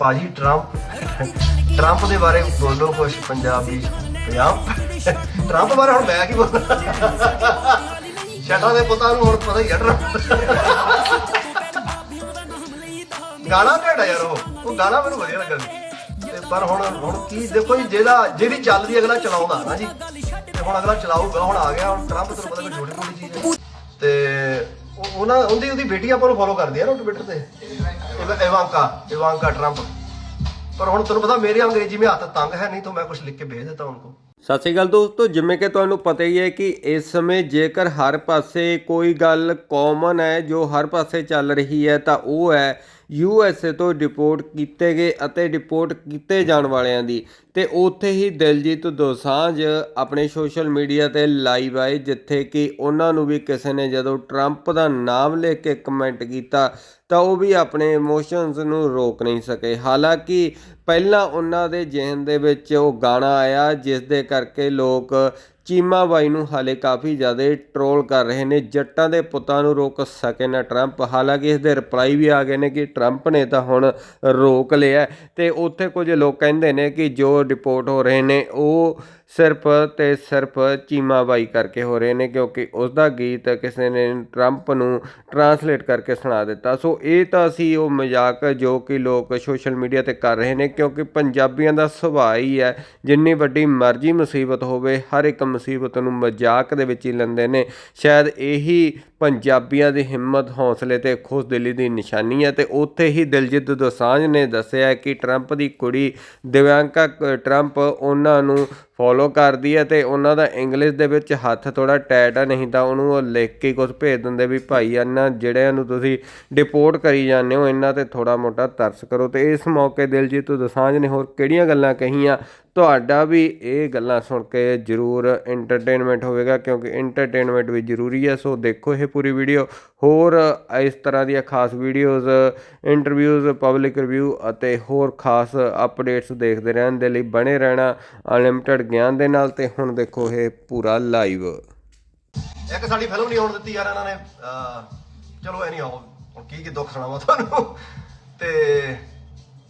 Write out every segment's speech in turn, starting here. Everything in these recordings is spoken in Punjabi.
ਭਾਜੀ ਟਰੰਪ ਟਰੰਪ ਦੇ ਬਾਰੇ ਬੋਲੋ ਕੁਝ ਪੰਜਾਬੀ ਪੰਜਾਬ। ਟਰੰਪ ਬਾਰੇ ਹੁਣ ਮੈਂ ਕੀ ਬੋਲਾਂ? ਸ਼ਟਾਂ ਦੇ ਪੁੱਤਾਂ ਨੂੰ ਹੁਣ ਪਤਾ ਹੀ ਹੈ ਟਰੰਪ ਗਾਣਾ ਘੜਾ ਯਾਰ ਉਹ। ਉਹ ਗਾਣਾ ਮੈਨੂੰ ਵਧੀਆ ਲੱਗਾ ਤੇ ਪਰ ਹੁਣ ਹੁਣ ਕੀ, ਦੇਖੋ ਜੀ, ਜਿਹੜਾ, ਜਿਹੜੀ ਚੱਲਦੀ ਅਗਲਾ ਚਲਾਉਂਦਾ ਨਾ ਜੀ। ਤੇ ਹੁਣ ਅਗਲਾ ਚਲਾਊਗਾ, ਹੁਣ ਆ ਗਿਆ, ਹੁਣ ਟਰੰਪ ਤੁਹਾਨੂੰ ਪਤਾ ਕੋਈ ਛੋਟੀ ਮੋਟੀ ਚੀਜ਼ ਤੇ ਉਹਨਾਂ ਉਹਦੀ ਉਹਦੀ ਬੇਟੀ ਆਪਾਂ ਨੂੰ ਫੋਲੋ ਕਰਦੀ ਆ ਨਾ ਟਵਿੱਟਰ ਤੇ। ਇਵਾਂਕਾ ਇਵਾਂਕਾ ਟਰੰਪ ਪਰ ਹੁਣ ਤੁਹਾਨੂੰ ਪਤਾ ਮੇਰੇ ਅੰਗਰੇਜ਼ੀ ਮੇਂ ਹੱਥ ਤੰਗ ਹੈ ਨਹੀਂ, ਤਾਂ ਮੈਂ ਕੁਝ ਲਿਖ ਕੇ ਭੇਜ ਦਿੱਤਾ ਉनको ਸਤਿ ਸ਼੍ਰੀ ਅਕਾਲ ਦੋਸਤੋ, ਜਿਵੇਂ ਕਿ ਤੁਹਾਨੂੰ ਪਤਾ ਹੀ ਹੈ ਕਿ ਇਸ ਸਮੇਂ ਜੇਕਰ ਹਰ ਪਾਸੇ ਕੋਈ ਗੱਲ ਕਾਮਨ ਹੈ, ਜੋ ਹਰ ਪਾਸੇ ਚੱਲ ਰਹੀ ਹੈ, ਤਾਂ ਉਹ ਹੈ ਯੂ ਐਸ ਏ ਤੋਂ ਡਿਪੋਰਟ ਕੀਤੇ ਗਏ ਅਤੇ ਡਿਪੋਰਟ ਕੀਤੇ ਜਾਣ ਵਾਲਿਆਂ ਦੀ। ਤੇ ਉੱਥੇ ਹੀ ਦਿਲਜੀਤ ਦੋਸਾਂਝ ਆਪਣੇ ਸੋਸ਼ਲ ਮੀਡੀਆ ਤੇ ਲਾਈਵ ਆਏ, ਜਿੱਥੇ ਕਿ ਉਹਨਾਂ ਨੂੰ ਵੀ ਕਿਸੇ ਨੇ ਜਦੋਂ ਟਰੰਪ ਦਾ ਨਾਮ ਲੈ ਕੇ ਕਮੈਂਟ ਕੀਤਾ, ਤਾਂ ਉਹ ਵੀ ਆਪਣੇ ਇਮੋਸ਼ਨਸ ਨੂੰ ਰੋਕ ਨਹੀਂ ਸਕੇ। ਹਾਲਾਂਕਿ ਪਹਿਲਾਂ ਉਹਨਾਂ ਦੇ ਜ਼ਿਹਨ ਦੇ ਵਿੱਚ ਉਹ ਗਾਣਾ ਆਇਆ, ਜਿਸ ਦੇ ਕਰਕੇ ਲੋਕ ਚੀਮਾ ਬਾਈ ਨੂੰ ਹਾਲੇ ਕਾਫੀ ਜ਼ਿਆਦਾ ਟਰੋਲ ਕਰ ਰਹੇ ਨੇ, ਜੱਟਾਂ ਦੇ ਪੁੱਤਾਂ ਨੂੰ ਰੋਕ ਸਕੇ ਨਾ ਟਰੰਪ। ਹਾਲਾਂਕਿ ਇਸ ਦੇ ਰਿਪਲਾਈ ਵੀ ਆ ਗਏ ਨੇ ਕਿ ਟਰੰਪ ਨੇ ਤਾਂ ਹੁਣ ਰੋਕ ਲਿਆ ਤੇ ਉੱਥੇ ਕੁਝ ਲੋਕ ਕਹਿੰਦੇ ਨੇ ਕਿ ਜੋ ਰਿਪੋਰਟ ਹੋ ਰਹੇ ਨੇ, ਉਹ ਸਿਰਫ ਤੇ ਸਿਰਫ ਚੀਮਾ ਬਾਈ ਕਰਕੇ ਹੋ ਰਹੇ ਨੇ, ਕਿਉਂਕਿ ਉਸ ਦਾ ਗੀਤ ਕਿਸੇ ਨੇ ਟਰੰਪ ਨੂੰ ਟਰਾਂਸਲੇਟ ਕਰਕੇ ਸੁਣਾ ਦਿੱਤਾ। ਸੋ ਇਹ ਤਾਂ ਅਸੀਂ ਉਹ ਮਜ਼ਾਕ ਜੋ ਕਿ ਲੋਕ ਸੋਸ਼ਲ ਮੀਡੀਆ ਤੇ ਕਰ ਰਹੇ ਨੇ, ਕਿਉਂਕਿ ਪੰਜਾਬੀਆਂ ਦਾ ਸੁਭਾਅ ਹੀ ਹੈ, ਜਿੰਨੀ ਵੱਡੀ ਮਰਜ਼ੀ ਮੁਸੀਬਤ ਹੋਵੇ, ਹਰ ਇੱਕ ਮੁਸੀਬਤ ਨੂੰ ਮਜ਼ਾਕ ਦੇ ਵਿੱਚ ਹੀ ਲੈਂਦੇ ਨੇ। ਸ਼ਾਇਦ ਇਹੀ ਪੰਜਾਬੀਆਂ ਦੀ ਹਿੰਮਤ ਹੌਸਲੇ ਤੇ ਖੁਸ਼ਦਿਲੀ ਦੀ ਨਿਸ਼ਾਨੀ ਹੈ, ਤੇ ਉੱਥੇ ਹੀ ਦਿਲਜੀਤ ਦੋਸਾਂਝ ਨੇ ਦੱਸਿਆ ਕਿ ਟਰੰਪ ਦੀ ਕੁੜੀ ਦਿਵਿਆਂਕਾ ਟਰੰਪ ਉਹਨਾਂ ਨੂੰ ਫੋਲੋ ਕਰਦੀ ਹੈ ਤੇ ਉਹਨਾਂ ਦਾ ਇੰਗਲਿਸ਼ ਦੇ ਵਿੱਚ ਹੱਥ ਥੋੜਾ ਟੈਟ ਆ, ਨਹੀਂ ਤਾਂ ਉਹਨੂੰ ਉਹ ਲਿਖ ਕੇ ਕੁਝ ਭੇਜ ਦਿੰਦੇ ਵੀ ਭਾਈ ਇਹਨਾਂ ਜਿਹੜਿਆਂ ਨੂੰ ਤੁਸੀਂ ਡਿਪੋਰਟ ਕਰੀ ਜਾਂਦੇ ਹੋ, ਇਹਨਾਂ ਤੇ ਥੋੜਾ ਮੋਟਾ ਤਰਸ ਕਰੋ। ਤੇ ਇਸ ਮੌਕੇ ਦਿਲਜੀਤ ਦਸਾਂਝ ਨੇ ਹੋਰ ਕਿਹੜੀਆਂ ਗੱਲਾਂ ਕਹੀਆਂ? ਤੁਹਾਡਾ ਵੀ ਇਹ ਗੱਲਾਂ ਸੁਣ ਕੇ ਜ਼ਰੂਰ ਐਂਟਰਟੇਨਮੈਂਟ ਹੋਵੇਗਾ, ਕਿਉਂਕਿ ਐਂਟਰਟੇਨਮੈਂਟ ਵੀ ਜ਼ਰੂਰੀ ਹੈ। ਸੋ ਦੇਖੋ ਇਹ ਪੂਰੀ ਵੀਡੀਓ ਹੋਰ ਇਸ ਤਰ੍ਹਾਂ ਦੀਆਂ ਖਾਸ ਵੀਡੀਓਜ਼ ਇੰਟਰਵਿਊਜ਼ ਪਬਲਿਕ ਰਿਵਿਊ ਅਤੇ ਹੋਰ ਖਾਸ ਅਪਡੇਟਸ ਦੇਖਦੇ ਰਹਿਣ ਦੇ ਲਈ ਬਣੇ ਰਹਿਣਾ ਅਨਲਿਮਟਿਡ ਗਿਆਨ ਦੇ ਨਾਲ ਤੇ ਹੁਣ ਦੇਖੋ ਇਹ ਪੂਰਾ ਲਾਈਵ। ਇੱਕ ਸਾਡੀ ਫਿਲਮ ਨਹੀਂ ਆਉਣ ਦਿੱਤੀ ਯਾਰ ਇਹਨਾਂ ਨੇ। ਚਲੋ ਐ ਨਹੀਂ ਆਉ। ਹੁਣ ਕੀ ਕੀ ਦੁੱਖ ਸੁਣਾਵਾਂ ਤੁਹਾਨੂੰ। ਤੇ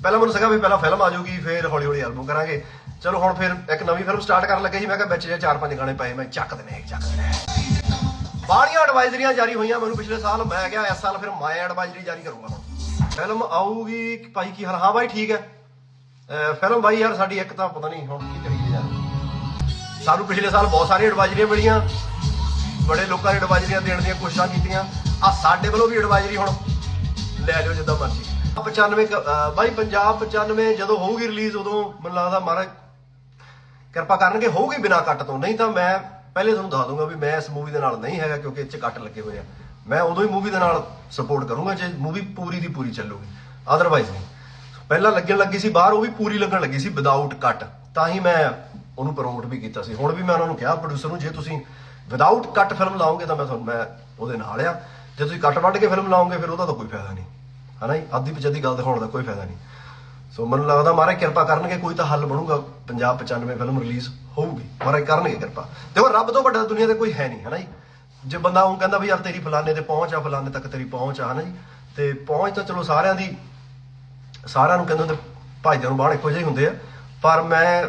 ਪਹਿਲਾਂ ਮੈਨੂੰ ਸੀਗਾ ਵੀ ਪਹਿਲਾਂ ਫਿਲਮ ਆ ਜਾਊਗੀ, ਫਿਰ ਹੌਲੀ ਹੌਲੀ ਐਲਬਮ ਕਰਾਂਗੇ। ਚਲੋ ਹੁਣ ਫਿਰ ਇੱਕ ਨਵੀਂ ਫਿਲਮ ਸਟਾਰਟ ਕਰਨ ਲੱਗੇ ਸੀ ਮੈਂ ਕਿਹਾ ਵਿੱਚ ਜੇ ਚਾਰ ਪੰਜ ਗਾਣੇ ਪਏ, ਮੈਂ ਚੱਕ ਦਨੇ ਚੱਕ ਦਨੇ ਬਾਹਰੀਆਂ ਐਡਵਾਈਜ਼ਰੀਆਂ ਜਾਰੀ ਹੋਈਆਂ ਮੈਨੂੰ ਪਿਛਲੇ ਸਾਲ। ਮੈਂ ਗਿਆ ਇਸ ਸਾਲ ਫਿਰ ਮੈਂ ਐਡਵਾਈਜ਼ਰੀ ਜਾਰੀ ਕਰੂੰਗਾ ਹੁਣ। ਫਿਲਮ ਆਊਗੀ, ਭਾਈ ਕੀ ਹਾਲ ਹਾਂ ਭਾਈ ਠੀਕ ਹੈ। ਫਿਲਮ ਭਾਈ ਯਾਰ ਸਾਡੀ ਇੱਕ ਤਾਂ ਪਤਾ ਨਹੀਂ ਹੁਣ ਕੀ ਕਰੀਏ। ਸਾਨੂੰ ਪਿਛਲੇ ਸਾਲ ਬਹੁਤ ਸਾਰੀਆਂ ਐਡਵਾਈਜ਼ਰੀਆਂ ਮਿਲੀਆਂ। ਬੜੇ ਲੋਕਾਂ ਨੇ ਐਡਵਾਈਜ਼ਰੀਆਂ ਦੇਣ ਦੀਆਂ ਕੋਸ਼ਿਸ਼ਾਂ ਕੀਤੀਆਂ। ਆ ਸਾਡੇ ਵੱਲੋਂ ਵੀ ਐਡਵਾਈਜ਼ਰੀ ਹੁਣ ਲੈ ਲਿਓ ਜਿੱਦਾਂ ਮਰਜ਼ੀ। 95 ਬਾਈ ਪੰਜਾਬ 95 ਜਦੋਂ ਹੋਊਗੀ ਰਿਲੀਜ਼, ਉਦੋਂ ਮੈਨੂੰ ਲੱਗਦਾ ਮਹਾਰਾਜ ਕਿਰਪਾ ਕਰਨਗੇ। ਹੋਊਗੀ ਬਿਨਾ ਕੱਟ ਤੋਂ। ਨਹੀਂ ਤਾਂ ਮੈਂ ਪਹਿਲੇ ਤੁਹਾਨੂੰ ਦੱਸ ਦੂੰਗਾ ਵੀ ਮੈਂ ਇਸ ਮੂਵੀ ਦੇ ਨਾਲ ਨਹੀਂ ਹੈਗਾ ਕਿਉਂਕਿ ਇਹ 'ਚ ਕੱਟ ਲੱਗੇ ਹੋਏ ਆ। ਮੈਂ ਉਦੋਂ ਹੀ ਮੂਵੀ ਦੇ ਨਾਲ ਸਪੋਰਟ ਕਰੂੰਗਾ ਜੇ ਮੂਵੀ ਪੂਰੀ ਦੀ ਪੂਰੀ ਚੱਲੂਗੀ। ਅਦਰਵਾਈਜ਼ ਨਹੀਂ। ਪਹਿਲਾਂ ਲੱਗਣ ਲੱਗੀ ਸੀ ਬਾਹਰ, ਉਹ ਵੀ ਪੂਰੀ ਲੱਗਣ ਲੱਗੀ ਸੀ ਵਿਦਆਊਟ ਕੱਟ ਤਾਂ ਹੀ ਮੈਂ ਉਹਨੂੰ ਪ੍ਰਮੋਟ ਵੀ ਕੀਤਾ ਸੀ। ਹੁਣ ਵੀ ਮੈਂ ਉਹਨਾਂ ਨੂੰ ਕਿਹਾ ਪ੍ਰੋਡਿਊਸਰ ਨੂੰ, ਜੇ ਤੁਸੀਂ ਵਿਦਆਊਟ ਕੱਟ ਫਿਲਮ ਲਾਓਗੇ ਤਾਂ ਮੈਂ ਤੁਹਾਨੂੰ ਮੈਂ ਉਹਦੇ ਨਾਲ ਆ। ਜੇ ਤੁਸੀਂ ਕੱਟ ਵੱਢ ਕੇ ਫਿਲਮ ਲਾਓਗੇ, ਫਿਰ ਉਹਦਾ ਤਾਂ ਕੋਈ ਫਾਇਦਾ ਨਹੀਂ। ਹਨਾ ਜੀ? ਅੱਧੀ ਪਿਛੱਧੀ ਗੱਲ ਦਿਖਾਉਣ ਦਾ ਕੋਈ ਫਾਇਦਾ ਨਹੀਂ। ਸੋ ਮੈਨੂੰ ਲੱਗਦਾ ਮਹਾਰਾਜ ਕਿਰਪਾ ਕਰਨਗੇ, ਕੋਈ ਤਾਂ ਹੱਲ ਬਣੂਗਾ। ਪੰਜਾਬ 95 ਫਿਲਮ ਰਿਲੀਜ਼ ਹੋਊਗੀ। ਮਹਾਰਾਜ ਕਰਨਗੇ ਕਿਰਪਾ। ਦੇਖੋ, ਰੱਬ ਤੋਂ ਵੱਡਾ ਦੁਨੀਆ ਤੇ ਕੋਈ ਹੈ ਨਹੀਂ, ਹਨਾ ਜੀ? ਜੇ ਬੰਦਾ ਉਹ ਕਹਿੰਦਾ ਵੀ ਯਾਰ ਤੇਰੀ ਫਲਾਣੇ ਤੇ ਪਹੁੰਚ ਆ, ਫਲਾਣੇ ਤੱਕ ਤੇਰੀ ਪਹੁੰਚ ਆ, ਹਨਾ ਜੀ? ਤੇ ਪਹੁੰਚ ਤਾਂ ਚਲੋ ਸਾਰਿਆਂ ਦੀ ਸਾਰਿਆਂ ਨੂੰ ਕਹਿੰਦੇ ਹੁੰਦੇ, ਭਾਈਆਂ ਨੂੰ ਬਾਹਰ ਇੱਕੋ ਜਿਹੇ ਹੁੰਦੇ ਆ। ਪਰ ਮੈਂ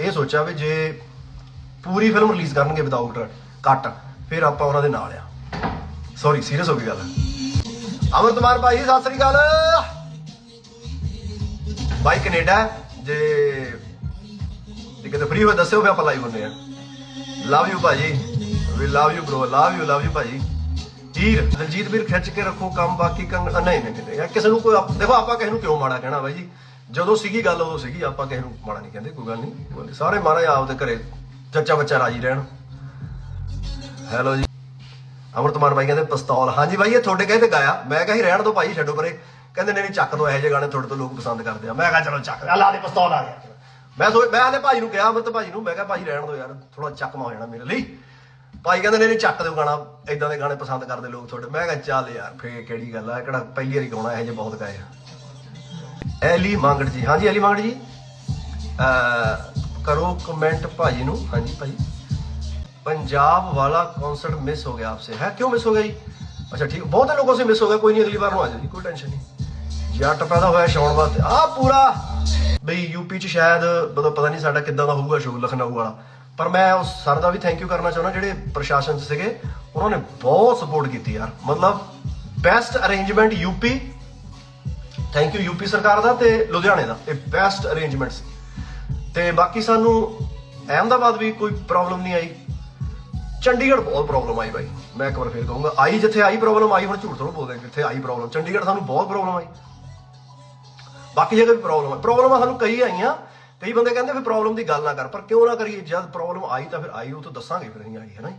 ਇਹ ਸੋਚਿਆ ਵੀ ਜੇ ਪੂਰੀ ਫਿਲਮ ਰਿਲੀਜ਼ ਕਰਨਗੇ ਵਿਦਆਊਟ ਕੱਟ ਫਿਰ ਆਪਾਂ ਉਹਨਾਂ ਦੇ ਨਾਲ ਆ। ਸੌਰੀ ਸੀਰੀਅਸ ਹੋ ਗਈ ਗੱਲ। ਅਮਰਤਮਾਨ ਭਾਈ, ਸਤਿ ਸ੍ਰੀ ਅਕਾਲ। ਬਾਈ ਕੈਨੇਡਾ ਜੇ ਜੇ ਕਿਤੇ ਫ੍ਰੀ ਹੋਏ, ਦੱਸਿਓ ਫਿਰ ਆਪਾਂ ਲਾਈਵ ਹੁੰਦੇ ਆ। ਲਵ ਯੂ ਭਾਜੀ। ਵੀ love you bro love you love you ਭਾਜੀ। ਹੀਰ ਦਲਜੀਤ ਵੀਰ ਖਿੱਚ ਕੇ ਰੱਖੋ ਕੰਮ, ਬਾਕੀ ਕੰਗ ਨਹੀਂ ਨਹੀਂ ਯਾਰ ਕਿਸੇ ਨੂੰ ਕੋਈ ਦੇਖੋ, ਆਪਾਂ ਕਿਸੇ ਨੂੰ ਕਿਉਂ ਮਾੜਾ ਕਹਿਣਾ ਬਾਈ ਜੀ? ਜਦੋਂ ਸੀਗੀ ਗੱਲ, ਉਦੋਂ ਸੀਗੀ। ਆਪਾਂ ਕਿਸੇ ਨੂੰ ਮਾੜਾ ਨਹੀਂ ਕਹਿੰਦੇ, ਕੋਈ ਗੱਲ ਨਹੀਂ। ਸਾਰੇ ਮਹਾਰਾਜ ਆਪਦੇ ਘਰੇ ਚੱਚਾ ਬੱਚਾ ਰਾਜੀ ਰਹਿਣ। ਹੈਲੋ ਜੀ। ਅਮਰਤਮਾਨ ਭਾਈ ਕਹਿੰਦੇ, ਪਿਸਤੌਲ। ਹਾਂਜੀ ਭਾਈ ਇਹ ਤੁਹਾਡੇ ਕਹੇ ਤੇ ਗਾਇਆ। ਮੈਂ ਕਿਹਾ ਰਹਿਣ ਦੋ ਭਾਈ, ਛੱਡੋ ਪਰੇ। ਕਹਿੰਦੇ, ਨਹੀਂ ਨਹੀਂ, ਚੱਕ ਦੋ, ਇਹੋ ਜਿਹੇ ਗਾਣੇ ਤੁਹਾਡੇ ਤੋਂ ਲੋਕ ਪਸੰਦ ਕਰਦੇ ਆ। ਮੈਂ ਕਿਹਾ, ਚਲੋ ਚੱਕ ਆ ਦੇ, ਪਿਸਤੌਲ ਆ ਗਿਆ। ਮੈਂ ਸੋਚ, ਮੈਂ ਆਲੇ ਭਾਈ ਨੂੰ ਕਿਹਾ, ਅਮਰਤ ਭਾਈ ਨੂੰ। ਮੈਂ ਕਿਹਾ, ਭਾਈ, ਰਹਿਣ ਦੋ ਯਾਰ ਥੋੜਾ ਚੱਕਮਾ ਹੋ ਜਾਣਾ ਮੇਰੇ ਲਈ। ਭਾਈ ਕਹਿੰਦੇ, ਨਹੀਂ ਨਹੀਂ, ਚੱਕ ਦਿਓ ਗਾਣਾ। ਇਦਾਂ ਦੇ ਗਾਣੇ ਪਸੰਦ ਕਰਦੇ ਲੋਕ ਤੁਹਾਡੇ। ਮੈਂ ਕਿਹਾ, ਚੱਲ ਯਾਰ, ਫੇਰ ਕਿਹੜੀ ਗੱਲ ਆ? ਕਿਹੜਾ ਪਹਿਲੀ ਵਾਰੀ ਗਾਉਣਾ, ਇਹੋ ਜਿਹੇ ਬਹੁਤ ਗਾਏ ਆ। ਐਲੀ ਮੰਗੜ ਜੀ ਹਾਂਜੀ ਐਲੀ ਮੰਗੜ ਜੀ ਅਹ ਕਰੋ ਕਮੈਂਟ ਭਾਜੀ ਨੂੰ ਹਾਂਜੀ ਭਾਜੀ पंजाब वाला कॉन्सर्ट मिस हो गया आपसे है क्यों मिस हो गई अच्छा ठीक बहुत लोगों से मिस हो गया कोई नहीं अगली बार में आ जाएगी कोई टेंशन नहीं ਜੱਟ ਪੈਦਾ ਹੋਇਆ ਛਾਉਣ ਵਾਸਤੇ ਆ ਪੂਰਾ ਬਈ ਯੂਪੀ ਚ ਸ਼ਾਇਦ ਮਤਲਬ ਪਤਾ ਨਹੀਂ ਸਾਡਾ ਕਿੱਦਾਂ ਦਾ ਹੋਊਗਾ ਸ਼ੋਅ ਲਖਨਊ ਵਾਲਾ ਪਰ ਮੈਂ ਉਸ ਸਰ ਦਾ ਵੀ ਥੈਂਕ ਯੂ ਕਰਨਾ ਚਾਹੁੰਦਾ ਜਿਹੜੇ ਪ੍ਰਸ਼ਾਸਨ 'ਚ ਸੀਗੇ ਉਹਨਾਂ ਨੇ ਬਹੁਤ ਸਪੋਰਟ ਕੀਤੀ ਯਾਰ ਮਤਲਬ best arrangement UP thank you UP ਸਰਕਾਰ ਦਾ ਤੇ ਲੁਧਿਆਣੇ ਦਾ। ਇਹ ਬੈਸਟ ਅਰੇਂਜਮੈਂਟ ਸੀ ਤੇ ਬਾਕੀ ਸਾਨੂੰ ਅਹਿਮਦਾਬਾਦ ਵੀ ਕੋਈ ਪ੍ਰੋਬਲਮ ਨਹੀਂ ਆਈ। ਚੰਡੀਗੜ੍ਹ ਬਹੁਤ ਪ੍ਰੋਬਲਮ ਆਈ ਬਾਈ। ਮੈਂ ਇੱਕ ਵਾਰ ਫੇਰ ਕਹੂੰਗਾ, ਆਈ ਜਿੱਥੇ ਆਈ ਪ੍ਰੋਬਲਮ ਆਈ ਹੁਣ ਝੂਠ ਥੋੜਾ ਬੋਲਦੇ ਕਿੱਥੇ ਆਈ ਪ੍ਰੋਬਲਮ ਚੰਡੀਗੜ੍ਹ ਸਾਨੂੰ ਬਹੁਤ ਪ੍ਰੋਬਲਮ ਆਈ। ਬਾਕੀ ਜਗ੍ਹਾ ਵੀ ਪ੍ਰੋਬਲਮ ਹੈ ਪ੍ਰੋਬਲਮਾਂ ਸਾਨੂੰ ਕਈ ਆਈਆਂ। ਕਈ ਬੰਦੇ ਕਹਿੰਦੇ ਫਿਰ ਪ੍ਰੋਬਲਮ ਦੀ ਗੱਲ ਨਾ ਕਰ, ਪਰ ਕਿਉਂ ਨਾ ਕਰੀਏ? ਜਦ ਪ੍ਰੋਬਲਮ ਆਈ ਤਾਂ ਫਿਰ ਆਈ ਉਹ ਤੋਂ ਦੱਸਾਂਗੇ ਫਿਰ ਅਸੀਂ ਆਈ ਹੈ ਨਾ ਜੀ।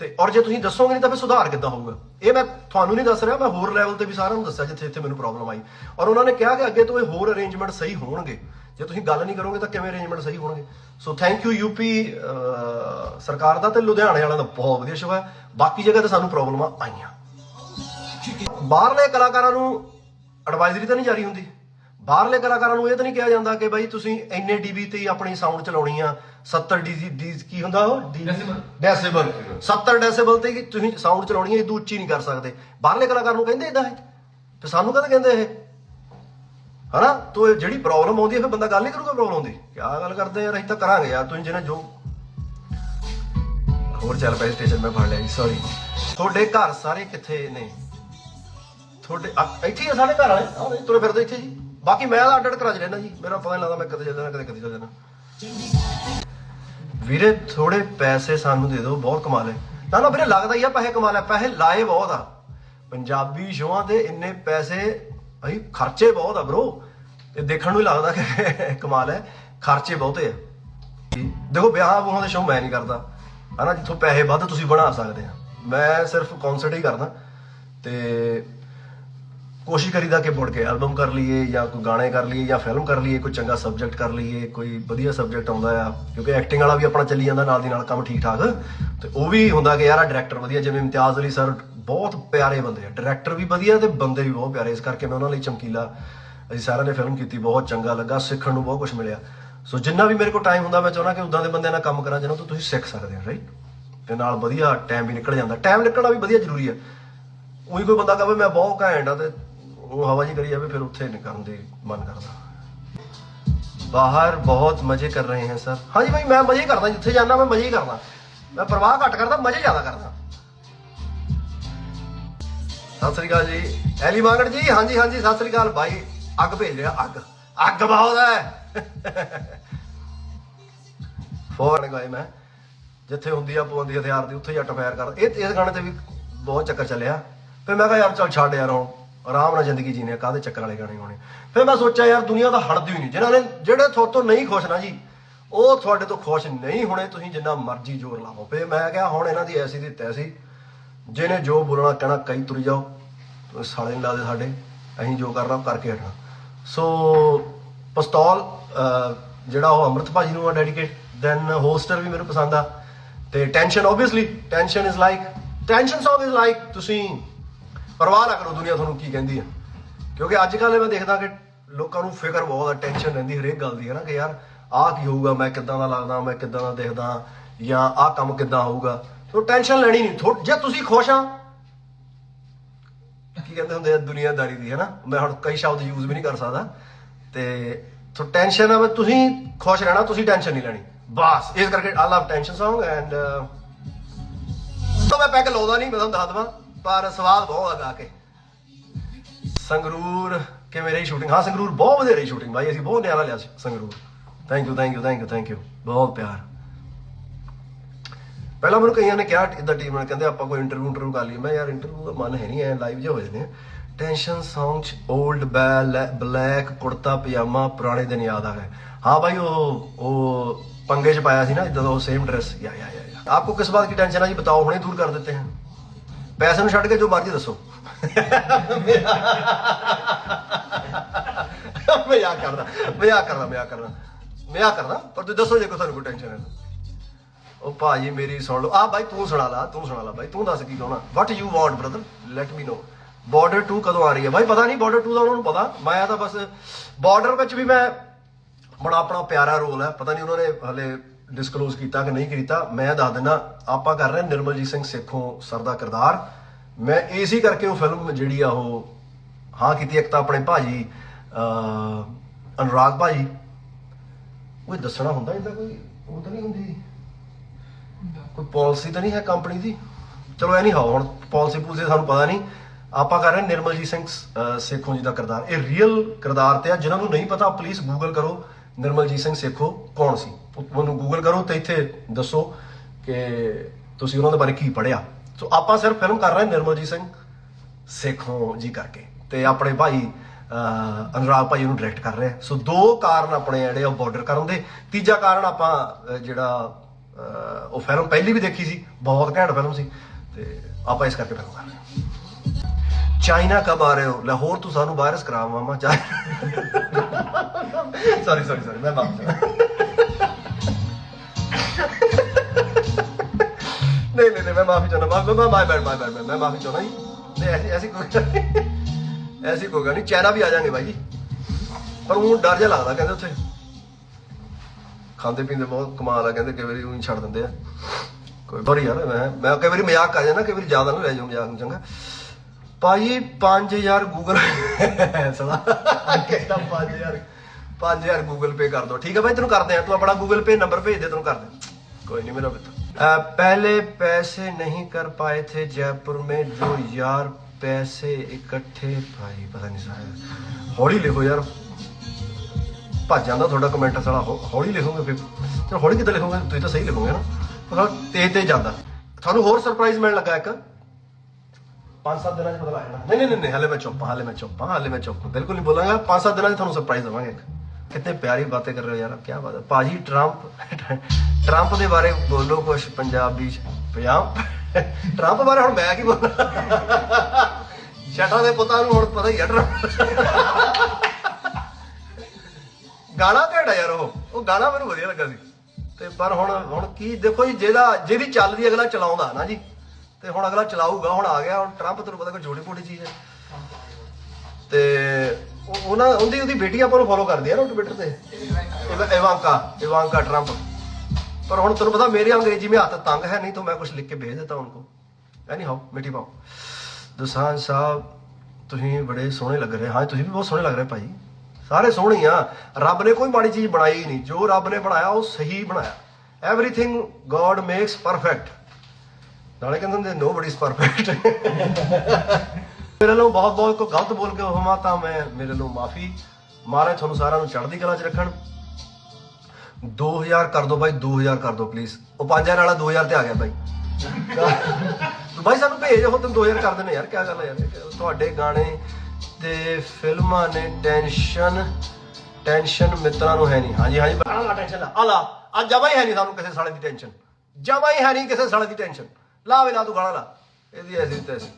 ਤੇ ਔਰ ਜੇ ਤੁਸੀਂ ਦੱਸੋਗੇ ਨਹੀਂ ਤਾਂ ਫਿਰ ਸੁਧਾਰ ਕਿੱਦਾਂ ਹੋਊਗਾ? ਇਹ ਮੈਂ ਤੁਹਾਨੂੰ ਨਹੀਂ ਦੱਸ ਰਿਹਾ, ਮੈਂ ਹੋਰ ਲੈਵਲ ਤੇ ਵੀ ਸਾਰਿਆਂ ਨੂੰ ਦੱਸਿਆ ਜਿੱਥੇ ਜਿੱਥੇ ਮੈਨੂੰ ਪ੍ਰੋਬਲਮ ਆਈ। ਔਰ ਉਹਨਾਂ ਨੇ ਕਿਹਾ ਕਿ ਅੱਗੇ ਤੋਂ ਇਹ ਹੋਰ ਅਰੇਂਜਮੈਂਟ ਸਹੀ ਹੋਣਗੇ। ਜੇ ਤੁਸੀਂ ਗੱਲ ਨਹੀਂ ਕਰੋਗੇ ਤਾਂ ਕਿਵੇਂ ਅਰੇਂਜਮੈਂਟ ਸਹੀ ਹੋਣਗੇ? ਸੋ ਥੈਂਕ ਯੂ ਯੂਪੀ ਸਰਕਾਰ ਦਾ ਤੇ ਲੁਧਿਆਣੇ ਵਾਲਿਆਂ ਦਾ ਬਹੁਤ ਵਧੀਆ ਸ਼ੁਭ ਹੈ। ਬਾਕੀ ਜਗ੍ਹਾ ਤੇ ਸਾਨੂੰ ਪ੍ਰੋਬਲਮਾਂ ਆਈਆਂ। ਬਾਹਰਲੇ ਕਲਾਕਾਰਾਂ ਨੂੰ ਐਡਵਾਈਜ਼ਰੀ ਤਾਂ ਨਹੀਂ ਜਾਰੀ ਹੁੰਦੀ। ਬਾਹਰਲੇ ਕਲਾਕਾਰਾਂ ਨੂੰ ਇਹ ਤਾਂ ਨਹੀਂ ਕਿਹਾ ਜਾਂਦਾ ਕਿ ਬਾਈ ਤੁਸੀਂ ਇੰਨੇ ਡੀਬੀ ਤੇ ਹੀ ਆਪਣੀ ਸਾਊਂਡ ਚਲਾਉਣੀ ਆ। 70 ਡੀਜੀ ਡੀ ਕੀ ਹੁੰਦਾ ਉਹ? ਡੈਸੀਬਲ 70 ਡੈਸੀਬਲ ਤੇ ਤੁਸੀਂ ਸਾਊਂਡ ਚਲਾਉਣੀ ਹੈ ਇਹ ਉੱਚੀ ਨਹੀਂ ਕਰ ਸਕਦੇ। ਬਾਹਰਲੇ ਕਲਾਕਾਰ ਨੂੰ ਕਹਿੰਦੇ ਇਦਾਂ ਹੈ ਤੇ ਸਾਨੂੰ ਕਦੇ ਕਹਿੰਦੇ ਇਹ? ਹਨਾ? ਤੋ ਇਹ ਜਿਹੜੀ ਪ੍ਰੋਬਲਮ ਆਉਂਦੀ ਹੈ ਫਿਰ ਬੰਦਾ ਗੱਲ ਨਹੀਂ ਕਰੂਗਾ ਪ੍ਰੋਬਲਮ ਦੀ ਕਿਆ ਗੱਲ ਕਰਦੇ ਯਾਰ ਅਸੀਂ ਤਾਂ ਕਰਾਂਗੇ ਯਾਰ ਤੁਸੀਂ ਜਿਹਨੇ ਜੋ ਹੋਰ ਚੱਲ ਪਏ ਸਟੇਸ਼ਨ ਮੈਂ ਫੜ ਲਿਆ ਜੀ ਸੌਰੀ ਤੁਹਾਡੇ ਘਰ ਸਾਰੇ ਕਿੱਥੇ ਨੇ? ਤੁਹਾਡੇ ਇੱਥੇ ਹੀ ਆ ਸਾਡੇ ਘਰ ਵਾਲੇ? ਤੁਰੇ ਫਿਰਦੇ ਇੱਥੇ ਜੀ। ਬਾਕੀ ਮੈਂ ਤਾਂ ਅੱਡ ਅੱਡ ਘਰਾਂ 'ਚ ਰਹਿਣਾ ਜੀ। ਮੇਰਾ ਪਤਾ ਨਹੀਂ ਲੱਗਦਾ ਮੈਂ ਕਦੇ ਚੱਲ ਜਾਣਾ, ਕਦੇ ਕਦੇ ਚੱਲ ਜਾਣਾ। ਵੀਰੇ ਥੋੜੇ ਪੈਸੇ ਸਾਨੂੰ ਦੇ ਦਿਓ, ਬਹੁਤ ਕਮਾਲ ਹੈ। ਨਾ ਨਾ ਵੀਰੇ, ਲੱਗਦਾ ਹੀ ਆ ਪੈਸੇ ਕਮਾਲ ਹੈ, ਪੈਸੇ ਲਾਏ ਬਹੁਤ ਆ। ਪੰਜਾਬੀ ਸ਼ੋਆਂ ਤੇ ਇੰਨੇ ਪੈਸੇ ਅਸੀਂ ਖਰਚੇ ਬਹੁਤ ਆ ਬ్రో ਇਹ ਦੇਖਣ ਨੂੰ ਹੀ ਲੱਗਦਾ ਕਿ ਕਮਾਲ ਹੈ, ਖਰਚੇ ਬਹੁਤੇ ਆ। ਦੇਖੋ, ਵਿਆਹ ਵੂਹਾਂ ਦੇ ਸ਼ੋਅ ਮੈਂ ਨਹੀਂ ਕਰਦਾ। ਹਨਾ, ਜਿੱਥੋਂ ਪੈਸੇ ਵੱਧ ਤੁਸੀਂ ਬਣਾ ਸਕਦੇ ਆ। ਮੈਂ ਸਿਰਫ ਕਨਸਰਟ ਹੀ ਕਰਦਾ। ਤੇ ਕੋਸ਼ਿਸ਼ ਕਰੀਦਾ ਕਿ ਮੁੜ ਕੇ ਐਲਬਮ ਕਰ ਲਈਏ ਜਾਂ ਕੋਈ ਗਾਣੇ ਕਰ ਲਈਏ ਜਾਂ ਫਿਲਮ ਕਰ ਲਈਏ, ਕੋਈ ਚੰਗਾ ਸਬਜੈਕਟ ਕਰ ਲਈਏ, ਕੋਈ ਵਧੀਆ ਸਬਜੈਕਟ ਆਉਂਦਾ ਆ, ਕਿਉਂਕਿ ਐਕਟਿੰਗ ਵਾਲਾ ਵੀ ਆਪਣਾ ਚੱਲੀ ਜਾਂਦਾ, ਨਾਲ ਦੀ ਨਾਲ ਕੰਮ ਠੀਕ ਠਾਕ ਤੇ ਉਹ ਵੀ ਹੁੰਦਾ ਕਿ ਯਾਰ ਆ ਡਾਇਰੈਕਟਰ ਵਧੀਆ, ਜਿਵੇਂ ਇਮਤਿਆਜ਼ ਅਲੀ ਸਰ ਬਹੁਤ ਪਿਆਰੇ ਬੰਦੇ ਆ। ਡਾਇਰੈਕਟਰ ਵੀ ਵਧੀਆ ਤੇ ਬੰਦੇ ਵੀ ਬਹੁਤ ਪਿਆਰੇ, ਇਸ ਕਰਕੇ ਮੈਂ ਉਹਨਾਂ ਲਈ ਚਮਕੀਲਾ ਅਸੀਂ ਸਾਰਿਆਂ ਨੇ ਫਿਲਮ ਕੀਤੀ, ਬਹੁਤ ਚੰਗਾ ਲੱਗਾ, ਸਿੱਖਣ ਨੂੰ ਬਹੁਤ ਕੁਝ ਮਿਲਿਆ। ਸੋ ਜਿੰਨਾ ਵੀ ਮੇਰੇ ਕੋਲ ਟਾਈਮ ਹੁੰਦਾ, ਮੈਂ ਚਾਹੁੰਦਾ ਕਿ ਉਦਾਂ ਦੇ ਬੰਦਿਆਂ ਨਾਲ ਕੰਮ ਕਰਾਂ ਜਿਹਨਾਂ ਤੋਂ ਤੁਸੀਂ ਸਿੱਖ ਸਕਦੇ ਹੋ ਰਾਈਟ ਤੇ ਨਾਲ ਵਧੀਆ ਟਾਈਮ ਵੀ ਨਿਕਲ ਜਾਂਦਾ। ਟਾਈਮ ਨਿਕਲਣਾ ਵੀ ਵਧੀਆ ਜ਼ਰੂਰੀ ਹੈ ਉਹੀ ਕੋਈ ਬੰਦਾ ਕਹੇ, ਮੈਂ ਬਹੁਤ ਘੈਂਟ ਆ ਤੇ ਉਹ ਹਵਾ ਜੀ ਕਰੀ ਜਾਵੇ, ਫਿਰ ਉੱਥੇ ਨਹੀਂ ਕਰਨ ਦੀ ਮਨ ਕਰਦਾ। ਬਾਹਰ ਬਹੁਤ ਮਜ਼ੇ ਕਰ ਰਹੇ हैं ਸਰ। ਹਾਂਜੀ ਭਾਈ ਮੈਂ ਮਜ਼ੇ ਕਰਦਾ, ਜਿੱਥੇ ਜਾਂਦਾ ਮੈਂ ਮਜ਼ੇ ਹੀ ਕਰਦਾ। ਮੈਂ ਪ੍ਰਵਾਹ ਘੱਟ ਕਰਦਾ, ਮਜ਼ੇ ਜ਼ਿਆਦਾ ਕਰਦਾ। ਸਤਿ ਸ੍ਰੀ ਅਕਾਲ ਜੀ। ਐਲੀ ਮਾਂਗੜ ਜੀ, ਹਾਂਜੀ ਹਾਂਜੀ, ਸਤਿ ਸ੍ਰੀ ਅਕਾਲ। ਭਾਈ ਅੱਗ ਭੇਜ ਰਿਹਾ, ਅੱਗ। ਅੱਗ ਬਹੁਤ ਹੈ। ਫੋਰਨ ਗਏ ਮੈਂ। ਜਿੱਥੇ ਹੁੰਦੀ ਆ ਪਵੰਦੀ ਹਥਿਆਰ ਦੀ, ਉੱਥੇ ਜੱਟ ਫਾਇਰ ਕਰ ਇਹ ਇਸ ਗਾਣੇ ਤੇ ਵੀ ਬਹੁਤ ਚੱਕਰ ਚੱਲਿਆ। ਫਿਰ ਮੈਂ ਕਿਹਾ, ਯਾਰ ਚੱਲ ਛੱਡ ਯਾਰ ਹੁਣ। ਆਰਾਮ ਨਾਲ ਜ਼ਿੰਦਗੀ ਜੀਨੇ ਕਾਹਦੇ ਚੱਕਰ ਵਾਲੇ ਗਾਣੇ ਹੋਣੇ ਫਿਰ ਮੈਂ ਸੋਚਿਆ, ਯਾਰ ਦੁਨੀਆ ਤਾਂ ਹਟਦੀ ਹੀ ਨਹੀਂ। ਜਿਨ੍ਹਾਂ ਨੇ ਜਿਹੜੇ ਤੁਹਾਡੇ ਨਹੀਂ ਖੁਸ਼ ਨਾ ਜੀ, ਉਹ ਤੁਹਾਡੇ ਤੋਂ ਖੁਸ਼ ਨਹੀਂ ਹੋਣੇ, ਤੁਸੀਂ ਜਿੰਨਾ ਮਰਜ਼ੀ ਜ਼ੋਰ ਲਾਓ। ਫਿਰ ਮੈਂ ਕਿਹਾ, ਹੁਣ ਇਹਨਾਂ ਦੀ ਐਸੀ ਦੀ ਤੈਸੀ। ਜਿਹਨੇ ਜੋ ਬੋਲਣਾ, ਕਹਿਣਾ ਕਈ ਤੁਰੀ ਜਾਓ। ਤੁਸੀਂ ਸਾਲੇ ਨਹੀਂ ਲਾਦੇ ਸਾਡੇ। ਅਸੀਂ ਜੋ ਕਰਨਾ ਕਰਕੇ ਹਟਣਾ। ਸੋ, ਪਸਤੌਲ ਜਿਹੜਾ ਉਹ ਅਮਰਤ ਭਾਜੀ ਨੂੰ ਆ ਡੈਡੀਕੇਟ ਦੈਨ ਹੋਸਟਰ ਵੀ ਮੈਨੂੰ ਪਸੰਦ ਆ। ਤੇ tension obviously tension is like tension song is like ਤੁਸੀਂ ਪਰਵਾਹ ਨਾ ਕਰੋ, ਦੁਨੀਆ ਤੁਹਾਨੂੰ ਕੀ ਕਹਿੰਦੀ ਆ। ਕਿਉਂਕਿ ਅੱਜ ਕੱਲ੍ਹ ਮੈਂ ਦੇਖਦਾ ਕਿ ਲੋਕਾਂ ਨੂੰ ਫਿਕਰ ਬਹੁਤ ਆ ਟੈਨਸ਼ਨ ਰਹਿੰਦੀ ਹਰੇਕ ਗੱਲ ਦੀ, ਹੈ ਨਾ, ਕਿ ਯਾਰ ਆਹ ਕੀ ਹੋਊਗਾ, ਮੈਂ ਕਿੱਦਾਂ ਦਾ ਲੱਗਦਾ, ਮੈਂ ਕਿੱਦਾਂ ਦਾ ਦਿਖਦਾ, ਜਾਂ ਆਹ ਕੰਮ ਕਿੱਦਾਂ ਹੋਊਗਾ। ਸੋ ਟੈਨਸ਼ਨ ਲੈਣੀ ਨਹੀਂ ਜੇ ਤੁਸੀਂ ਖੁਸ਼ ਆ, ਕੀ ਕਹਿੰਦੇ ਹੁੰਦੇ ਆ, ਦੁਨੀਆਦਾਰੀ ਦੀ, ਹੈ ਨਾ, ਮੈਂ ਹੁਣ ਕਈ ਸ਼ਬਦ ਯੂਜ਼ ਵੀ ਨਹੀਂ ਕਰ ਸਕਦਾ। ਤੇ ਸੋ ਟੈਨਸ਼ਨ ਆ ਵੀ ਤੁਸੀਂ ਖੁਸ਼ ਰਹਿਣਾ, ਤੁਸੀਂ ਟੈਨਸ਼ਨ ਨਹੀਂ ਲੈਣੀ। ਬਸ, ਇਸ ਕਰਕੇ I love tension Song and ਤਾਂ ਮੈਂ ਪੈਕ ਲਾਉਂਦਾ ਨਹੀਂ, ਮੈਂ ਤੁਹਾਨੂੰ ਦੱਸ ਦਵਾਂ ਪਰ ਸਵਾਲ ਬਹੁਤ ਆ ਗਾ ਕੇ। ਸੰਗਰੂਰ ਕਿਵੇਂ ਰਹੀ ਸ਼ੂਟਿੰਗ ਹਾਂ, ਸੰਗਰੂਰ ਬਹੁਤ ਵਧੀਆ ਰਹੀ ਸ਼ੂਟਿੰਗ ਬਾਈ, ਅਸੀਂ ਬਹੁਤ ਨਿਆਰਾ ਲਿਆ ਸੀ Sangrur. Thank you thank you thank you thank you ਬਹੁਤ ਪਿਆਰ। ਪਹਿਲਾਂ ਮੈਨੂੰ ਕਈਆਂ ਨੇ ਕਿਹਾ ਇਦਾਂ ਟੀਮ ਨੇ ਕਹਿੰਦੇ ਆਪਾਂ ਕੋਈ ਇੰਟਰਵਿਊ ਇੰਟਰਵਿਊ ਕਰ ਲਈ ਮੈਂ ਯਾਰ ਇੰਟਰਵਿਊ ਦਾ ਮਨ ਹੈ ਨਹੀਂ, ਐ ਲਾਈਵ ਜੇ ਹੋ ਜਾਂਦੇ ਆ। ਟੈਨਸ਼ਨ ਸੌਂਗ ਚ 올ਡ ਬਲੈਕ ਕੁੜਤਾ, ਪਜਾਮਾ, ਪੁਰਾਣੇ ਦਿਨ ਯਾਦ ਆ ਗਏ। ਹਾਂ ਬਾਈ, ਉਹ ਉਹ ਪੰਗੇ ਚ ਪਾਇਆ ਸੀ ਨਾ ਇਦਾਂ ਦਾ ਉਹ ਸੇਮ ਡਰੈਸ ਯਾ ਯਾ ਯਾ आपको किस बात की टेंशन है जी बताओ हुने दूर कर देते हैं ਪੈਸੇ ਨੂੰ ਛੱਡ ਕੇ ਜੋ ਮਰਜ਼ੀ ਦੱਸੋ। ਮਜ਼ਾਕ ਕਰਦਾ ਮਜ਼ਾਕ ਕਰਦਾ ਮਜ਼ਾਕ ਕਰਦਾ ਮਜ਼ਾਕ ਕਰਦਾ। ਪਰ ਤੁਸੀਂ ਦੱਸੋ ਜੇ ਕੋਈ ਤੁਹਾਨੂੰ ਕੋਈ ਟੈਨਸ਼ਨ ਹੈ ਤਾਂ। ਉਹ ਭਾਜੀ ਮੇਰੀ ਸੁਣ ਲਓ। ਆ ਬਾਈ ਤੂੰ ਸੁਣਾ ਲਾ, ਤੂੰ ਸੁਣਾ ਲਾ ਬਾਈ। ਤੂੰ ਦੱਸ ਕੀ ਕਹਣਾ what you want brother let me know border 2 ਕਦੋਂ ਆ ਰਹੀ ਹੈ? ਬਾਈ ਪਤਾ ਨਹੀਂ ਬਾਰਡਰ 2 ਦਾ ਉਹਨਾਂ ਨੂੰ ਪਤਾ। ਮੈਂ ਤਾਂ ਬਸ ਬਾਰਡਰ ਵਿੱਚ ਵੀ ਮੈਂ ਬੜਾ ਆਪਣਾ ਪਿਆਰਾ ਰੋਲ ਹੈ। ਪਤਾ ਨਹੀਂ ਉਹਨਾਂ ਨੇ ਹਲੇ ਡਿਸਕਲੋਜ਼ ਕੀਤਾ ਕਿ ਨਹੀਂ ਕੀਤਾ ਮੈਂ ਦੱਸ ਦਿੰਦਾ ਆਪਾਂ ਕਰ ਰਹੇ ਨਿਰਮਲਜੀਤ ਸਿੰਘ ਸੇਖੋਂ ਸਰ ਦਾ ਕਿਰਦਾਰ। ਮੈਂ ਇਸੇ ਕਰਕੇ ਉਹ ਫਿਲਮ ਜਿਹੜੀ ਆ ਉਹ ਹਾਂ ਕੀਤੀ ਇੱਕ ਤਾਂ ਆਪਣੇ ਭਾਜੀ ਅਨੁਰਾਗ ਭਾਜੀ। ਕੋਈ ਦੱਸਣਾ ਹੁੰਦਾ ਇਹਦਾ ਕੋਈ? ਉਹ ਤਾਂ ਨਹੀਂ ਹੁੰਦੀ। ਕੋਈ ਪਾਲਿਸੀ ਤਾਂ ਨਹੀਂ ਹੈ ਕੰਪਨੀ ਦੀ? ਚਲੋ ਐ ਨਹੀਂ ਹਾਓ ਹੁਣ ਪਾਲਿਸੀ ਪੂਲਿਸੀ ਸਾਨੂੰ ਪਤਾ ਨਹੀਂ। ਆਪਾਂ ਕਰ ਰਹੇ ਨਿਰਮਲਜੀਤ ਸਿੰਘ ਸੇਖੋਂ ਜੀ ਦਾ ਕਿਰਦਾਰ। ਇਹ ਰੀਅਲ ਕਿਰਦਾਰ ਤੇ ਆ ਜਿਨ੍ਹਾਂ ਨੂੰ ਨਹੀਂ ਪਤਾ ਪਲੀਜ਼ ਗੂਗਲ ਕਰੋ ਨਿਰਮਲਜੀਤ ਸਿੰਘ ਸੇਖੋਂ ਕੌਣ ਸੀ? ਉਹ- ਉਹਨੂੰ ਗੂਗਲ ਕਰੋ ਤੇ ਇੱਥੇ ਦੱਸੋ ਕਿ ਤੁਸੀਂ ਉਹਨਾਂ ਦੇ ਬਾਰੇ ਕੀ ਪੜ੍ਹਿਆ। ਸੋ ਆਪਾਂ ਸਿਰਫ ਫਿਲਮ ਕਰ ਰਹੇ ਨਿਰਮਲਜੀਤ ਸਿੰਘ ਸੇਖੋਂ ਜੀ ਕਰਕੇ ਤੇ ਆਪਣੇ ਭਾਈ ਅਨੁਰਾਗ ਭਾਈ ਨੂੰ ਡਾਇਰੈਕਟ ਕਰ ਰਹੇ ਸੋ ਦੋ ਕਾਰਨ ਆਪਣੇ ਜਿਹੜੇ ਉਹ ਬਾਰਡਰ ਕਰਨ ਦੇ। ਤੀਜਾ ਕਾਰਨ ਆਪਾਂ ਜਿਹੜਾ ਉਹ ਫਿਲਮ ਪਹਿਲੀ ਵੀ ਦੇਖੀ ਸੀ, ਬਹੁਤ ਘੈਂਟ ਫਿਲਮ ਸੀ ਤੇ ਆਪਾਂ ਇਸ ਕਰਕੇ ਫਿਲਮ ਕਰ ਰਹੇ ਚਾਈਨਾ ਕਬ ਆ ਰਹੇ ਹੋ? ਲਾਹੌਰ ਤੋਂ ਸਾਨੂੰ ਵਾਇਰਸ ਕਰਾ ਮਾਮਾ ਸੌਰੀ ਸੌਰੀ ਸੌਰੀ ਮੈਂ ਮਾਫ ਨਹੀਂ ਨਹੀਂ ਨਹੀਂ ਮੈਂ ਮਾਫੀ ਚਾਹੁੰਦਾ ਮਾਫੀ ਮੈਂ ਮਾਈ ਬੈਡ ਮਾਈ ਬੈਡ ਮੈਂ ਮਾਫੀ ਚਾਹੁੰਦਾ ਜੀ ਨਹੀਂ ਐਸੀ ਐਸੀ ਕੋਈ ਗੱਲ ਨਹੀਂ ਐਸੀ ਕੋਈ ਗੱਲ ਨਹੀਂ ਚਾਈਨਾ ਵੀ ਆ ਜਾਣਗੇ ਬਾਈ ਜੀ ਪਰ ਉਹ ਡਰ ਜਿਹਾ ਲੱਗਦਾ ਕਹਿੰਦੇ ਉੱਥੇ ਖਾਂਦੇ ਪੀਂਦੇ ਬਹੁਤ ਕਮਾਲ ਆ ਕਹਿੰਦੇ ਕਈ ਵਾਰੀ ਉਹੀ ਛੱਡ ਦਿੰਦੇ ਆ ਕੋਈ ਬੜੀ ਯਾਰ ਮੈਂ ਮੈਂ ਕਈ ਵਾਰੀ ਮਜ਼ਾਕ ਕਰ ਜਾਂਦਾ ਕਈ ਵਾਰੀ ਜ਼ਿਆਦਾ ਨਾ ਲੈ ਜਾਉਂ ਮਜ਼ਾਕ ਨੂੰ ਚੰਗਾ ਭਾਈ 5000 ਗੂਗਲ ਸਲਾ ਕਹਿੰਦਾ 5000 5000 ਗੂਗਲ ਪੇ ਕਰ ਦੋ ਠੀਕ ਹੈ ਭਾਈ ਤੈਨੂੰ ਕਰਦੇ ਆ ਤੂੰ ਆਪਣਾ ਗੂਗਲ ਪੇ ਨੰਬਰ ਭੇਜ ਦੇ ਤੈਨੂੰ ਕਰ ਦੇ कोई नहीं मेरा मित्र अ, पहले पैसे नहीं कर पाए थे जयपुर में जो यार पैसे इकट्ठे भाई पता नहीं सारा हौली लिखो यार ਭੱਜ ਜਾਂਦਾ ਤੁਹਾਡਾ ਕਮੈਂਟ ਸਾਲਾ ਹੌ- ਹੌਲੀ ਲਿਖੋਗੇ ਫਿਰ ਚਲੋ ਹੌਲੀ ਕਿੱਦਾਂ ਲਿਖੋਗੇ ਤੁਸੀਂ ਤਾਂ ਸਹੀ ਲਿਖੋਗੇ ਨਾ ਥੋੜਾ ਤੇਜ਼ ਤੇਜ਼ ਜਾਂਦਾ ਤੁਹਾਨੂੰ ਹੋਰ ਸਰਪ੍ਰਾਈਜ਼ ਮਿਲਣ ਲੱਗਾ ਇੱਕ ਪੰਜ ਸੱਤ ਦਿਨਾਂ 'ਚ ਪਤਾ ਲੱਗ ਜਾਣਾ ਨਹੀਂ ਨਹੀਂ ਨਹੀਂ, ਨਹੀਂ ਹਲੇ ਮੈਂ ਚੁੱਪ ਹਾਂ ਹਲੇ ਮੈਂ ਚੁੱਪ ਹਾਂ ਹਲੇ ਮੈਂ ਚੁੱਪ ਹਾਂ, ਬਿਲਕੁਲ ਨਹੀਂ ਬੋਲਾਂਗਾ ਪੰਜ ਸੱਤ ਦਿਨਾਂ 'ਚ ਤੁਹਾਨੂੰ ਸਰਪ੍ਰਾਈਜ਼ ਦਵਾਂਗੇ ਇੱਕ ਕਿੰਨੇ ਪਿਆਰੀ ਬਾतें ਕਰ ਰਹੇ ਹੋ ਯਾਰ ਕੀ ਬਾਤ ਹੈ। ਭਾਜੀ ਟਰੰਪ ਟਰੰਪ ਦੇ ਬਾਰੇ ਬੋਲੋ ਕੁਝ ਪੰਜਾਬੀ ਪੰਜਾਬ? ਟਰੰਪ ਬਾਰੇ ਹੁਣ ਮੈਂ ਕੀ ਬੋਲਾਂ? ਛਟਾ ਦੇ ਪੁੱਤਾਂ ਨੂੰ ਹੁਣ ਪਤਾ ਹੀ ਹੈ ਗਾਣਾ ਘੈਂਟਾ ਯਾਰ ਉਹ? ਉਹ ਗਾਣਾ ਮੈਨੂੰ ਵਧੀਆ ਲੱਗਾ ਸੀ। ਤੇ ਪਰ ਹੁਣ ਹੁਣ ਕੀ, ਦੇਖੋ ਜੀ, ਜਿਹਦਾ, ਜਿਹਦੀ ਚੱਲਦੀ ਅਗਲਾ ਚਲਾਉਂਦਾ ਨਾ ਜੀ। ਤੇ ਹੁਣ ਅਗਲਾ ਚਲਾਊਗਾ, ਹੁਣ ਆ ਗਿਆ, ਹੁਣ ਟਰੰਪ ਤੁਹਾਨੂੰ ਪਤਾ ਕੋਈ ਛੋਟੀ ਮੋਟੀ ਚੀਜ਼ ਹੈ। ਤੇ ਉਹਨਾਂ ਉਹਦੀ ਉਹਦੀ ਬੇਟੀ ਆਪਾਂ ਨੂੰ ਫੋਲੋ ਕਰਦੇ ਆ ਨਾ ਟਵਿੱਟਰ ਤੇ। ਇਵਾ- ਇਵਾਂਕਾ ਇਵਾਂਕਾ ਟਰੰਪ ਪਰ ਹੁਣ ਤੁਹਾਨੂੰ ਪਤਾ ਮੇਰੇ ਅੰਗਰੇਜ਼ੀ ਮੇਂ ਹੱਥ ਤੰਗ ਹੈ ਨਹੀਂ, ਤਾਂ ਮੈਂ ਕੁਝ ਲਿਖ ਕੇ ਭੇਜ ਦਿੱਤਾ ਉਨਕੋ ਐਨੀ ਹਾਉ ਮਿੱਟੀ ਪਾਓ। ਦੁਸਾਂਝ ਸਾਹਿਬ, ਤੁਸੀਂ ਬੜੇ ਸੋਹਣੇ ਲੱਗ ਰਹੇ। ਹਾਂ, ਤੁਸੀਂ ਵੀ ਬਹੁਤ ਸੋਹਣੇ ਲੱਗ ਰਹੇ ਭਾਈ। ਸਾਰੇ ਸੋਹਣੇ ਆ। ਰੱਬ ਨੇ ਕੋਈ ਮਾੜੀ ਚੀਜ਼ ਬਣਾਈ ਨਹੀਂ। ਜੋ ਰੱਬ ਨੇ ਬਣਾਇਆ, ਉਹ ਸਹੀ ਬਣਾਇਆ। ਐਵਰੀਥਿੰਗ ਗੋਡ ਮੇਕਸ ਪਰਫੈਕਟ ਨਾਲੇ ਕਹਿੰਦੇ ਹੁੰਦੇ ਨੋਬਡੀ ਇਸ ਪਰਫੈਕਟ ਮੇਰੇ ਵੱਲੋਂ ਬਹੁਤ ਬਹੁਤ ਕੋਈ ਗਲਤ ਬੋਲ ਕੇ ਹੋਵਾਂ ਤਾਂ ਮੈਂ ਮੇਰੇ ਵੱਲੋਂ ਮਾਫੀ ਮਾਰੇ ਤੁਹਾਨੂੰ ਸਾਰਿਆਂ ਨੂੰ ਚੜ੍ਹਦੀ ਕਲਾ 'ਚ ਰੱਖਣ। 2000 ਕਰ ਦਿਓ ਬਾਈ 2000 ਕਰ ਦਿਓ ਪਲੀਜ਼ ਉਹ 5000 ਵਾਲਾ 2000 ਤੇ ਆ ਗਿਆ ਬਾਈ। ਬਾਈ ਸਾਨੂੰ ਭੇਜ ਉਹ ਤੈਨੂੰ 2000 ਕਰ ਦੇਣੇ ਯਾਰ ਕੀ ਗੱਲ ਹੈ ਯਾਰ। ਤੁਹਾਡੇ ਗਾਣੇ ਤੇ ਫਿਲਮਾਂ ਨੇ ਟੈਨਸ਼ਨ ਟੈਨਸ਼ਨ ਮਿੱਤਰਾਂ ਨੂੰ ਹੈ ਨਹੀਂ। ਹਾਂਜੀ ਹਾਂਜੀ। ਬਣਾ ਲਾ ਟੈਨਸ਼ਨ ਆ। ਲਾ ਆ ਜਮਾ ਹੀ ਹੈ ਨਹੀਂ ਸਾਨੂੰ ਕਿਸੇ ਸਾਲੇ ਦੀ ਟੈਨਸ਼ਨ ਜਮਾ ਹੀ ਹੈ ਨਹੀਂ ਕਿਸੇ ਸਾਲੇ ਦੀ ਟੈਨਸ਼ਨ ਲਾ ਵੇ ਲਾ ਤੂੰ ਗਾਣਾ ਲਾ। ਇਹਦੀ ਐਸੀ ਤੈਸੀ